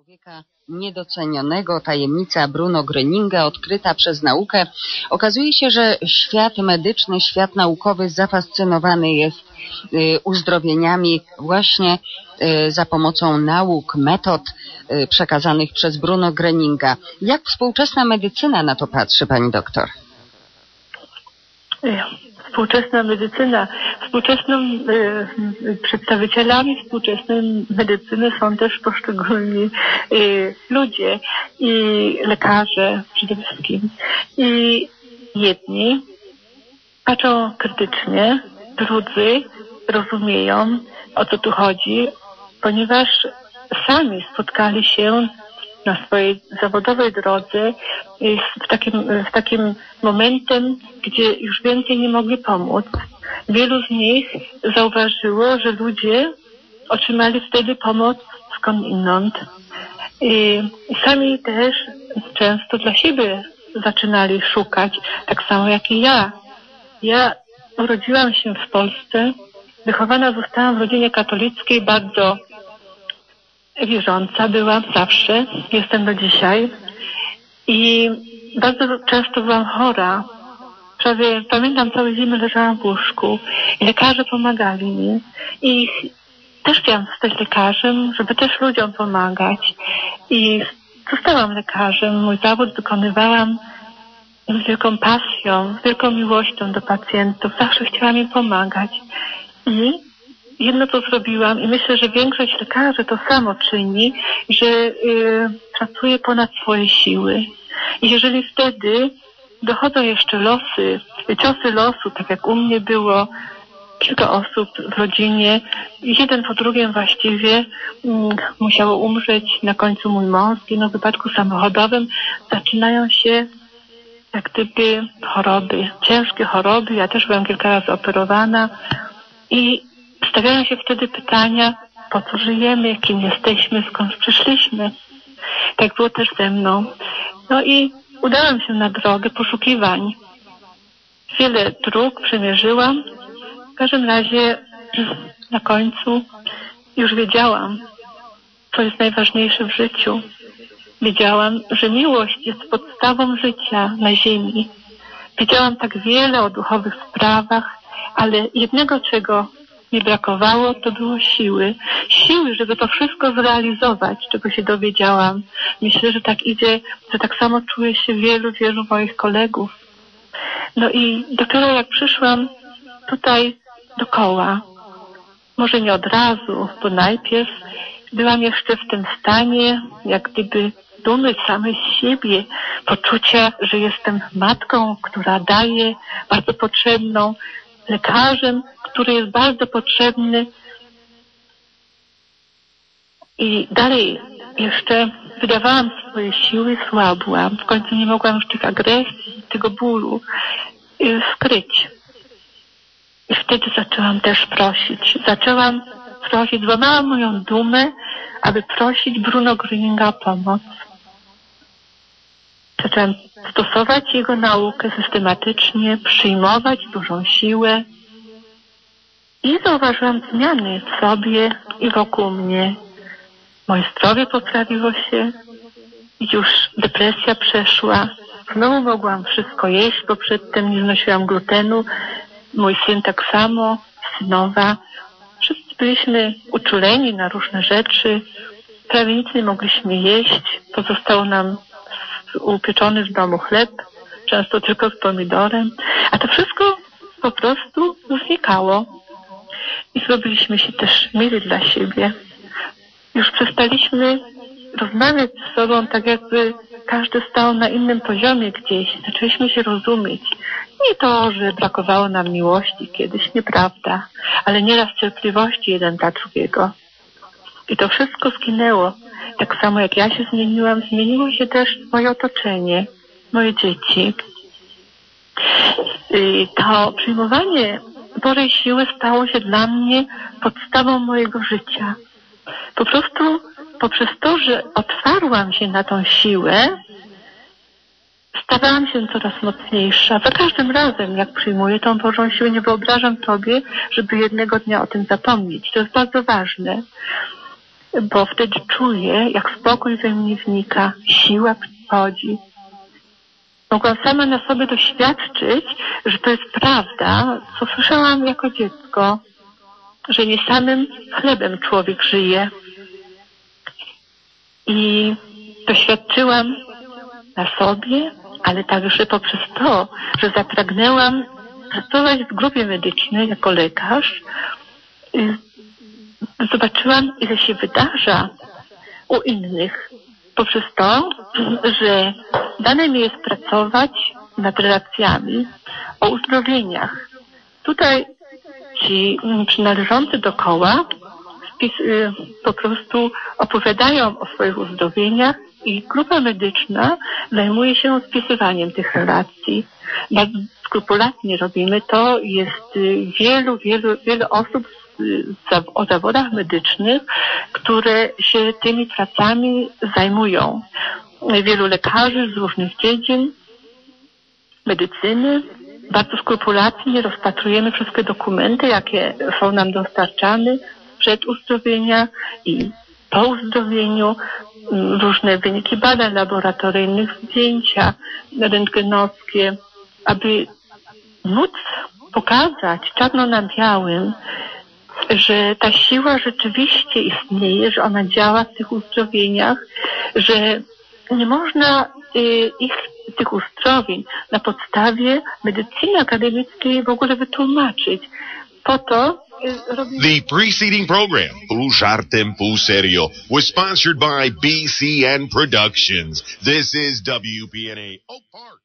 Człowieka niedocenionego, tajemnica Bruno Gröninga odkryta przez naukę. Okazuje się, że świat medyczny, świat naukowy zafascynowany jest y, uzdrowieniami właśnie y, za pomocą nauk, metod y, przekazanych przez Bruno Gröninga. Jak współczesna medycyna na to patrzy, pani doktor? Współczesna medycyna. Współczesną y, przedstawicielami współczesnej medycyny są też poszczególni y, ludzie i lekarze przede wszystkim. I jedni patrzą krytycznie, drudzy rozumieją, o co tu chodzi, ponieważ sami spotkali się na swojej zawodowej drodze w takim, w takim momentem, gdzie już więcej nie mogli pomóc. Wielu z nich zauważyło, że ludzie otrzymali wtedy pomoc skądinąd. I sami też często dla siebie zaczynali szukać, tak samo jak i ja. Ja urodziłam się w Polsce, wychowana zostałam w rodzinie katolickiej, bardzo wierząca byłam zawsze, jestem do dzisiaj i bardzo często byłam chora. Prawie pamiętam całe zimy leżałam w łóżku i lekarze pomagali mi i też chciałam zostać lekarzem, żeby też ludziom pomagać i zostałam lekarzem. Mój zawód wykonywałam z wielką pasją, z wielką miłością do pacjentów. Zawsze chciałam im pomagać. I jedno to zrobiłam i myślę, że większość lekarzy to samo czyni, że y, pracuje ponad swoje siły. I jeżeli wtedy dochodzą jeszcze losy, ciosy losu, tak jak u mnie było, kilka osób w rodzinie, jeden po drugim właściwie um, musiało umrzeć, na końcu mój mąż w wypadku samochodowym, zaczynają się jak gdyby choroby, ciężkie choroby, ja też byłam kilka razy operowana i stawiają się wtedy pytania, po co żyjemy, kim jesteśmy, skąd przyszliśmy. Tak było też ze mną. No i udałam się na drogę poszukiwań. Wiele dróg przemierzyłam. W każdym razie na końcu już wiedziałam, co jest najważniejsze w życiu. Wiedziałam, że miłość jest podstawą życia na ziemi. Wiedziałam tak wiele o duchowych sprawach, ale jednego, czego mi brakowało, to było siły. Siły, żeby to wszystko zrealizować, czego się dowiedziałam. Myślę, że tak idzie, że tak samo czuje się wielu, wielu moich kolegów. No i dopiero jak przyszłam tutaj do koła, może nie od razu, bo najpierw byłam jeszcze w tym stanie, jak gdyby dumy samej siebie, poczucia, że jestem matką, która daje bardzo potrzebną, lekarzem, który jest bardzo potrzebny. I dalej jeszcze wydawałam swoje siły, słabłam. W końcu nie mogłam już tych agresji, tego bólu y, skryć. I wtedy zaczęłam też prosić. Zaczęłam prosić, złamałam moją dumę, aby prosić Bruno Gröninga o pomoc. Zaczęłam stosować jego naukę systematycznie, przyjmować dużą siłę i zauważyłam zmiany w sobie i wokół mnie. Moje zdrowie poprawiło się, już depresja przeszła. Znowu mogłam wszystko jeść, bo przedtem nie znosiłam glutenu. Mój syn tak samo, synowa. Wszyscy byliśmy uczuleni na różne rzeczy. Prawie nic nie mogliśmy jeść. Pozostało nam upieczony w domu chleb, często tylko z pomidorem, a to wszystko po prostu znikało. I zrobiliśmy się też mili dla siebie. Już przestaliśmy rozmawiać ze sobą tak jakby każdy stał na innym poziomie gdzieś. Zaczęliśmy się rozumieć. Nie to, że brakowało nam miłości kiedyś, nieprawda, ale nieraz cierpliwości jeden dla drugiego. I to wszystko zginęło. Tak samo jak ja się zmieniłam, zmieniło się też moje otoczenie, moje dzieci. I to przyjmowanie Bożej siły stało się dla mnie podstawą mojego życia. Po prostu poprzez to, że otwarłam się na tą siłę, stawałam się coraz mocniejsza. Za każdym razem, jak przyjmuję tą Bożą siłę, nie wyobrażam sobie, żeby jednego dnia o tym zapomnieć. To jest bardzo ważne. Bo wtedy czuję, jak spokój we mnie wnika, siła przychodzi. Mogłam sama na sobie doświadczyć, że to jest prawda, co słyszałam jako dziecko, że nie samym chlebem człowiek żyje. I doświadczyłam na sobie, ale także poprzez to, że zapragnęłam pracować w grupie medycznej jako lekarz, zobaczyłam, ile się wydarza u innych poprzez to, że dane mi jest pracować nad relacjami o uzdrowieniach. Tutaj ci przynależący do koła y, po prostu opowiadają o swoich uzdrowieniach i grupa medyczna zajmuje się spisywaniem tych relacji. Skrupulatnie robimy to. Jest y, wielu, wielu, wielu osób o zawodach medycznych, które się tymi pracami zajmują. Wielu lekarzy z różnych dziedzin medycyny. Bardzo skrupulatnie rozpatrujemy wszystkie dokumenty, jakie są nam dostarczane przed uzdrowienia i po uzdrowieniu, różne wyniki badań laboratoryjnych, zdjęcia rentgenowskie, aby móc pokazać czarno na białym, że ta siła rzeczywiście istnieje, że ona działa w tych uzdrowieniach, że nie można y, ich, tych uzdrowień na podstawie medycyny akademickiej w ogóle wytłumaczyć. Po to y. The preceding program, Pół Żartem, Pół Serio, was sponsored by BCN Productions. This is WPNA Oak Park.